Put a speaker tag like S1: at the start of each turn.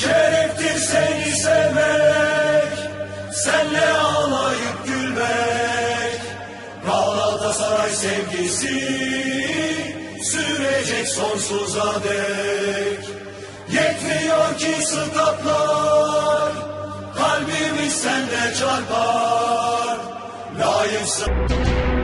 S1: Şereftir seni sevmek, senle ağlayıp gülmek. Galatasaray sevgisi sürecek sonsuza dek. Yetmiyor ki statlar, kalbimiz sende çarpar. Layıksın.